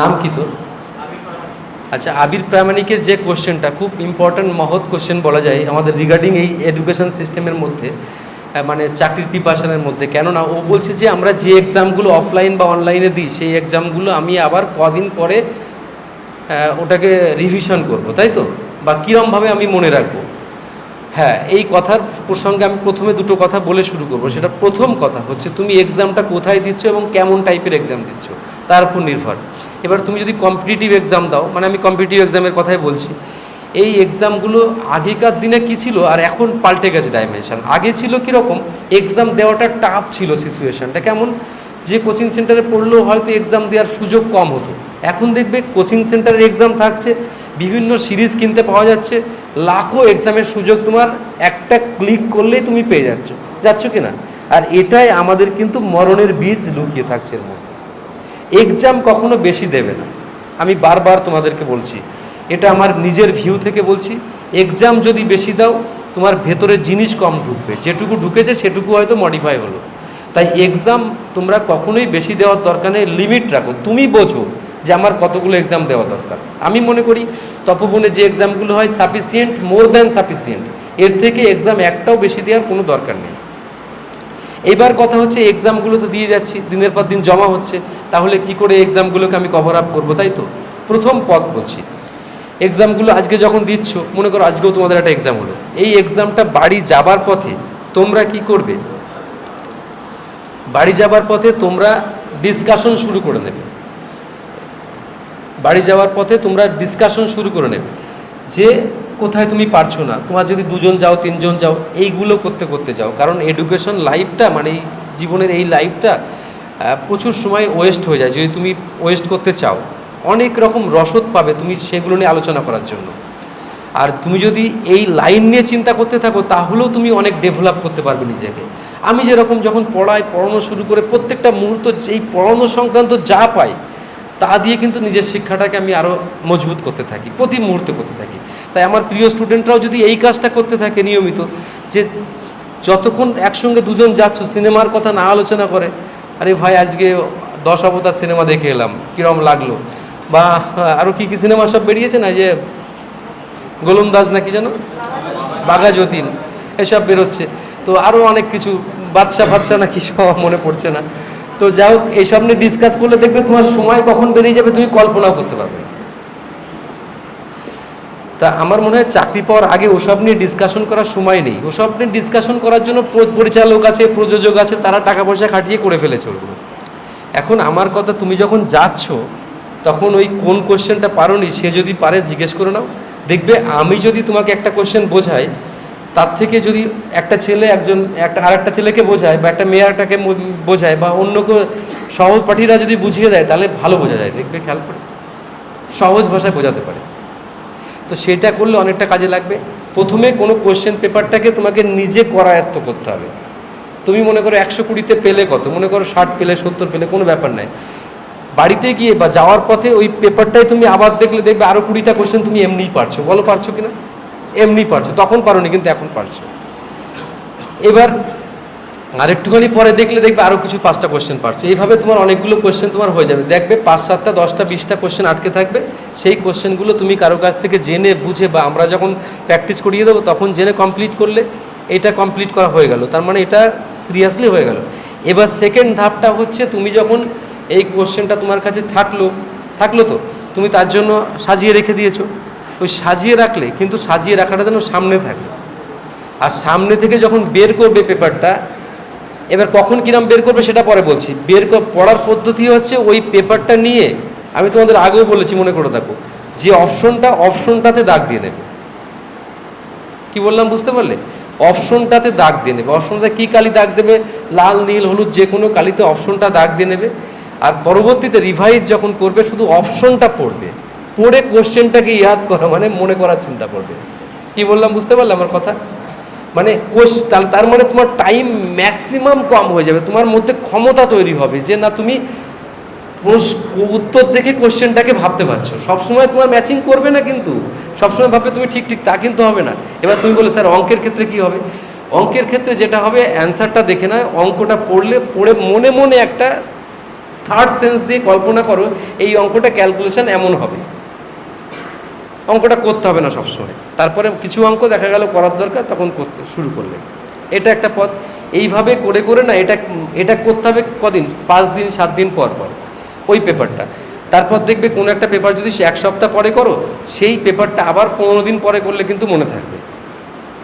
নাম কি তোর? আচ্ছা আবির প্রামাণিকের যে কোশ্চেনটা, খুব ইম্পর্ট্যান্ট মহৎ কোশ্চেন বলা যায় আমাদের রিগার্ডিং এই এডুকেশন সিস্টেমের মধ্যে মানে চাকরির প্রিপারেশনের মধ্যে। কেননা ও বলছে যে, আমরা যে এক্সামগুলো অফলাইন বা অনলাইনে দিই, সেই এক্সামগুলো আমি আবার কদিন পরে ওটাকে রিভিশন করব, তাই তো? বা কীরমভাবে আমি মনে রাখব? হ্যাঁ এই কথার প্রসঙ্গে আমি প্রথমে দুটো কথা বলে শুরু করব। সেটা প্রথম কথা হচ্ছে, তুমি এক্সামটা কোথায় দিচ্ছ এবং কেমন টাইপের এক্সাম দিচ্ছ? তার উপর নির্ভর। এবার তুমি যদি কম্পিটিটিভ এক্সাম দাও মানে আমি কম্পিটিটিভ এক্সামের কথাই বলছি, এই এক্সামগুলো আগেকার দিনে কি ছিল আর এখন পাল্টে গেছে ডাইমেনশন আগে ছিল কীরকম? এক্সাম দেওয়াটা টাফ ছিল সিচুয়েশনটা কেমন? যে কোচিং সেন্টারে পড়লেও হয়তো এক্সাম দেওয়ার সুযোগ কম হতো। এখন দেখবে কোচিং সেন্টারের এক্সাম থাকছে, বিভিন্ন সিরিজ কিনতে পাওয়া যাচ্ছে, লাখো এক্সামের সুযোগ তোমার একটা ক্লিক করলেই তুমি পেয়ে যাচ্ছ। যাচ্ছ কি না আর এটাই আমাদের কিন্তু মরণের বীজ লুকিয়ে থাকছে এর মধ্যে। এক্সাম কখনো বেশি দেবে না। আমি বারবার তোমাদেরকে বলছি, এটা আমার নিজের ভিউ থেকে বলছি এক্সাম যদি বেশি দাও, তোমার ভেতরে জিনিস কম ঢুকবে। যেটুকু ঢুকেছে সেটুকু হয়তো মডিফাই হলো। তাই এক্সাম তোমরা কখনোই বেশি দেওয়ার দরকার নেই লিমিট রাখো। তুমি বোঝো যে আমার কতগুলো এক্সাম দেওয়া দরকার। আমি মনে করি, তপবনে যে এক্সামগুলো হয় সাফিসিয়েন্ট মোর দ্যান সাফিসিয়েন্ট এর থেকে এক্সাম একটাও বেশি দেওয়ার কোনো দরকার নেই। এবার কথা হচ্ছে এক্সামগুলো তো দিয়ে যাচ্ছি, দিনের পর দিন জমা হচ্ছে, তাহলে কি করে এক্সামগুলোকে আমি কভার আপ করব, তাই তো? প্রথম পথ বলছি। এক্সামগুলো আজকে যখন দিচ্ছ, মনে করো আজকেও তোমাদের একটা এক্সাম হলো। এই এক্সামটা বাড়ি যাবার পথে তোমরা কি করবে? বাড়ি যাবার পথে তোমরা ডিসকাশন শুরু করে নেবে। বাড়ি যাওয়ার পথে তোমরা ডিসকাশন শুরু করে নেবে। যে কোথায় তুমি পারছ না? তোমার যদি দুজন যাও, তিনজন যাও, এইগুলো করতে করতে যাও। কারণ এডুকেশন লাইফটা মানে জীবনের এই লাইফটা প্রচুর সময় ওয়েস্ট হয়ে যায়। যদি তুমি ওয়েস্ট করতে চাও, অনেক রকম রসদ পাবে তুমি সেগুলো নিয়ে আলোচনা করার জন্য। আর তুমি যদি এই লাইন নিয়ে চিন্তা করতে থাকো, তাহলেও তুমি অনেক ডেভেলপ করতে পারবে নিজেকে। আমি যেরকম যখন পড়াই পড়ানো শুরু করে প্রত্যেকটা মুহূর্ত এই পড়ানো সংক্রান্ত যা পাই, তা দিয়ে কিন্তু নিজের শিক্ষাটাকে আমি আরও মজবুত করতে থাকি, প্রতি মুহূর্তে করতে থাকি। তাই আমার প্রিয় স্টুডেন্টরাও যদি এই কাজটা করতে থাকে নিয়মিত, যে যতক্ষণ একসঙ্গে দুজন যাচ্ছ, সিনেমার কথা না আলোচনা করে, আরে ভাই, আজকে দশ অবতার সিনেমা দেখে এলাম কীরকম লাগল? বা আরও কী কী সিনেমা সব বেরিয়েছে না যে গোলন্দাজ নাকি যেন? বাঘা যতীন, এসব বেরোচ্ছে। তো আরও অনেক কিছু, বাদশা ফাদশা নাকি সব মনে পড়ছে না। তো যাই হোক এইসব নিয়ে ডিসকাস করলে দেখবে তোমার সময় কখন বেরিয়ে যাবে, তুমি কল্পনাও করতে পারবে। তা আমার মনে হয় চাকরি পাওয়ার আগে ওসব নিয়ে ডিসকাশন করার সময় নেই। ওসব নিয়ে ডিসকাশন করার জন্য পরিচালক আছে, প্রযোজক আছে, তারা টাকা পয়সা খাটিয়ে করে ফেলেছে ওগুলো। এখন আমার কথা, তুমি যখন যাচ্ছ, তখন ওই কোন কোশ্চেনটা পারোনি, সে যদি পারে, জিজ্ঞেস করে নাও। দেখবে আমি যদি তোমাকে একটা কোশ্চেন বোঝাই, তার থেকে যদি একটা ছেলে একজন, একটা আর একটা ছেলেকে বোঝায়, বা একটা মেয়েটাকে মো- বোঝায়, বা অন্য কেউ, সহপাঠীরা যদি বুঝিয়ে দেয়, তাহলে ভালো বোঝা যায়। দেখবে খেয়াল করে। সহজ ভাষায় বোঝাতে পারে। তো সেটা করলে অনেকটা কাজে লাগবে। প্রথমে কোনো কোয়েশ্চেন পেপারটাকে তোমাকে নিজে করায়ত্ত করতে হবে। তুমি মনে করো একশো কুড়িতে পেলে কত? মনে করো ষাট পেলে সত্তর পেলে, কোনো ব্যাপার নাই। বাড়িতে গিয়ে বা যাওয়ার পথে ওই পেপারটাই তুমি আবার দেখলে দেখবে আরও কুড়িটা কোয়েশ্চেন তুমি এমনিই পারছ। বলো, পারছ কিনা? এমনি পারছ। তখন পারোনি, কিন্তু এখন পারছ। এবার আরেকটুখানি পরে দেখলে দেখবে আরও কিছু পাঁচটা কোশ্চেন পারছ। এইভাবে তোমার অনেকগুলো কোশ্চেন তোমার হয়ে যাবে। দেখবে পাঁচ, সাতটা, দশটা, বিশটা কোশ্চেন আটকে থাকবে। সেই কোশ্চেনগুলো তুমি কারও কাছ থেকে জেনে, বুঝে বা আমরা যখন প্র্যাকটিস করিয়ে দেবো, তখন জেনে কমপ্লিট করলে এটা কমপ্লিট করা হয়ে গেল। তার মানে এটা সিরিয়াসলি হয়ে গেল। এবার সেকেন্ড ধাপটা হচ্ছে তুমি যখন এই কোশ্চেনটা তোমার কাছে থাকল থাকল তো, তুমি তার জন্য সাজিয়ে রেখে দিয়েছ। ওই সাজিয়ে রাখলে কিন্তু সাজিয়ে রাখাটা যেন সামনে থাকে। আর সামনে থেকে যখন বের করবে পেপারটা এবার কখন কিরাম বের করবে সেটা পরে বলছি। বের পড়ার পদ্ধতি হচ্ছে ওই পেপারটা নিয়ে আমি তোমাদের আগেও বলেছি, মনে করে দেখো। যে অপশনটা, অপশনটাতে দাগ দিয়ে দেবে কি বললাম, বুঝতে পারলে? অপশনটাতে দাগ দিয়ে নেবে। অপশনটা কি কালি দাগ দেবে? লাল, নীল, হলুদ, যে কোনো কালিতে অপশনটা দাগ দিয়ে নেবে। আর পরবর্তীতে রিভাইজ যখন করবে, শুধু অপশনটা পড়বে। পড়ে কোশ্চেনটাকে ইয়াদ করা মানে মনে করার চিন্তা করবে। কি বললাম, বুঝতে পারলে আমার কথা? মানে কোশ তার তার মানে তোমার টাইম ম্যাক্সিমাম কম হয়ে যাবে, তোমার মধ্যে ক্ষমতা তৈরি হবে, যে না তুমি উত্তর দেখে কোশ্চেনটাকে ভাবতে পারছ। সবসময় তোমার ম্যাচিং করবে না কিন্তু, সবসময় ভাববে তুমি ঠিক ঠিক তা কিন্তু হবে না। এবার তুমি বলে, স্যার, অঙ্কের ক্ষেত্রে কি হবে? অঙ্কের ক্ষেত্রে যেটা হবে অ্যান্সারটা দেখে না অঙ্কটা পড়লে, পড়ে মনে মনে একটা থার্ড সেন্স দিয়ে কল্পনা করো, এই অঙ্কটা ক্যালকুলেশন এমন হবে। অঙ্কটা করতে হবে না সবসময়। তারপরে কিছু অঙ্ক দেখা গেল করার দরকার, তখন করতে শুরু করলে। এটা একটা পথ। এইভাবে করে করে না, এটা এটা করতে হবে কদিন? পাঁচ দিন, সাত দিন পর পর, ওই পেপারটা। তারপর দেখবে কোনো একটা পেপার যদি এক সপ্তাহ পরে করো, সেই পেপারটা আবার পনেরো দিন পরে করলে কিন্তু মনে থাকবে।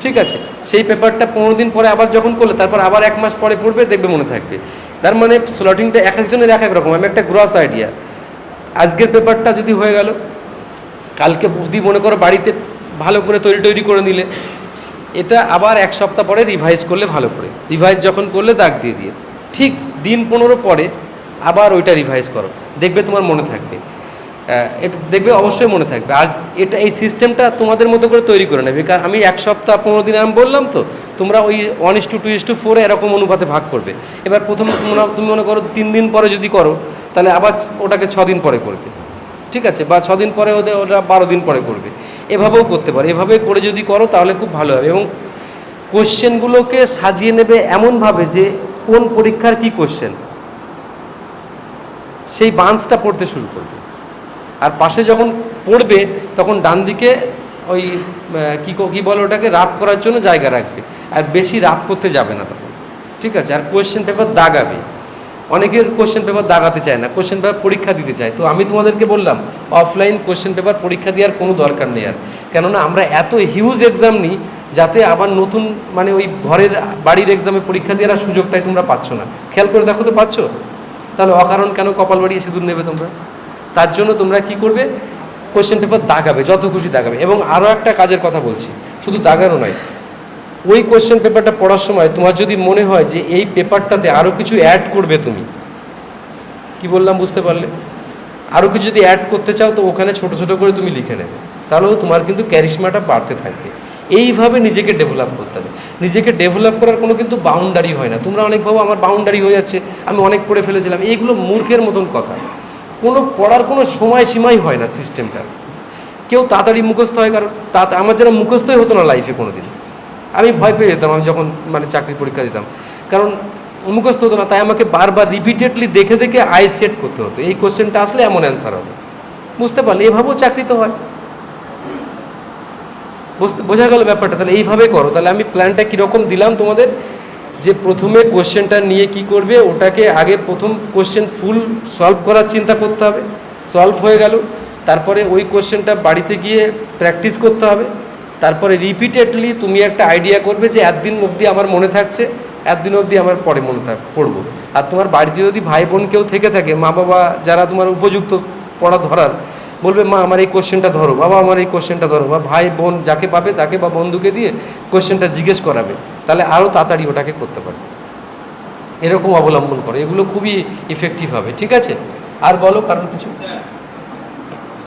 ঠিক আছে? সেই পেপারটা পনেরো দিন পরে আবার যখন করলে, তারপর আবার এক মাস পরে পড়বে, দেখবে মনে থাকবে। তার মানে স্লটিংটা এক একজনের এক এক রকম। আমি একটা গ্রস আইডিয়া আজকের পেপারটা যদি হয়ে গেল কালকে যদি মনে করো বাড়িতে ভালো করে তৈরি তৈরি করে নিলে, এটা আবার এক সপ্তাহ পরে রিভাইজ করলে ভালো করে। রিভাইজ যখন করলে দাগ দিয়ে দিয়ে। ঠিক দিন পনেরো পরে আবার ওইটা রিভাইজ করো। দেখবে তোমার মনে থাকবে। এটা দেখবে অবশ্যই মনে থাকবে। আর এটা এই সিস্টেমটা তোমাদের মতো করে তৈরি করে নেবে। কারণ আমি এক সপ্তাহ পনেরো দিন আমি বললাম তো, তোমরা ওই one is two two is two ফোরে এরকম অনুপাতে ভাগ করবে। এবার প্রথম তুমি মনে করো তিন দিন পরে যদি করো, তাহলে আবার ওটাকে ছ দিন পরে করবে। ঠিক আছে, বা ছদিন পরে ওদের ওটা বারো দিন পরে করবে। এভাবেও করতে পারে। এভাবে করে যদি করো, তাহলে খুব ভালো হবে। এবং কোশ্চেনগুলোকে সাজিয়ে নেবে এমনভাবে যে, কোন পরীক্ষার কি কোশ্চেন সেই বান্সটা পড়তে শুরু করবে। আর পাশে যখন পড়বে, তখন ডান দিকে ওই কো- কি বলে ওটাকে রাপ করার জন্য জায়গা রাখবে। আর বেশি রাপ করতে যাবে না তখন। ঠিক আছে? আর কোয়েশ্চেন পেপার দাগাবে। অনেকের কোশ্চেন পেপার দাগাতে চায় না কোশ্চেন পেপার পরীক্ষা দিতে চায়। তো আমি তোমাদেরকে বললাম অফলাইন কোশ্চেন পেপার পরীক্ষা দেওয়ার কোনো দরকার নেই আর। কেননা আমরা এত হিউজ এক্সাম নিই যাতে আবার নতুন মানে ওই ঘরের বাড়ির এক্সামে পরীক্ষা দেওয়ার আর সুযোগটাই তোমরা পাচ্ছ না। খেয়াল করে দেখো তো পাচ্ছ? তাহলে অকারণ কেন কপাল বাড়িয়ে সিঁদুর নেবে তোমরা? তার জন্য তোমরা কি করবে? কোশ্চেন পেপার দাগাবে, যত খুশি দাগাবে। এবং আরও একটা কাজের কথা বলছি। শুধু দাগানো নয় ওই কোয়েশ্চেন পেপারটা পড়ার সময় তোমার যদি মনে হয় যে এই পেপারটাতে আরও কিছু অ্যাড করবে তুমি, কি বললাম বুঝতে পারলে? আরও কিছু যদি অ্যাড করতে চাও তো ওখানে ছোট ছোট করে তুমি লিখে নেবে, তাহলেও তোমার কিন্তু ক্যারিশমাটা বাড়তে থাকবে। এইভাবে নিজেকে ডেভেলপ করতে হবে। নিজেকে ডেভেলপ করার কোনো কিন্তু বাউন্ডারি হয় না। তোমরা অনেক ভাবো, আমার বাউন্ডারি হয়ে যাচ্ছে, আমি অনেক পড়ে ফেলেছিলাম। এইগুলো মূর্খের মতন কথা। কোনো পড়ার কোনো সময় সীমাই হয় না সিস্টেমটা কেউ তাড়াতাড়ি মুখস্থ হয়, কারণ তা আমার যেন মুখস্থই হতো না লাইফে কোনো দিন আমি ভয় পেয়ে যেতাম, আমি যখন মানে চাকরির পরীক্ষা দিতাম। কারণ মুখস্থ হতো না, তাই আমাকে বারবার রিপিটেডলি দেখে দেখে আই সেট করতে হতো। এই কোশ্চেনটা আসলে এমন অ্যান্সার হবে। বুঝতে পারলে, এভাবেও চাকরি তো হয়। বুঝতে, বোঝা গেল ব্যাপারটা। তাহলে এইভাবে করো। তাহলে আমি প্ল্যানটা কীরকম দিলাম তোমাদের? যে প্রথমে কোশ্চেনটা নিয়ে কি করবে, ওটাকে আগে প্রথম কোশ্চেন ফুল সলভ করার চিন্তা করতে হবে। সলভ হয়ে গেল। তারপরে ওই কোশ্চেনটা বাড়িতে গিয়ে প্র্যাকটিস করতে হবে। তারপরে রিপিটেডলি তুমি একটা আইডিয়া করবে যে একদিন অবধি আমার মনে থাকছে, একদিন অবধি আমার পরে মনে থাক, পড়ব। আর তোমার বাড়িতে যদি ভাই বোন কেউ থেকে থাকে মা বাবা যারা তোমার উপযুক্ত, পড়া ধরার, বলবে, মা, আমার এই কোশ্চেনটা ধরো, বাবা, আমার এই কোশ্চেনটা ধরো। বা ভাই বোন যাকে পাবে, তাকে বা বন্ধুকে দিয়ে কোশ্চেনটা জিজ্ঞেস করাবে। তাহলে আরও তাড়াতাড়ি ওটাকে করতে পারবে। এরকম অবলম্বন করো। এগুলো খুবই ইফেক্টিভ হবে। ঠিক আছে? আর বলো কারণ কিছু?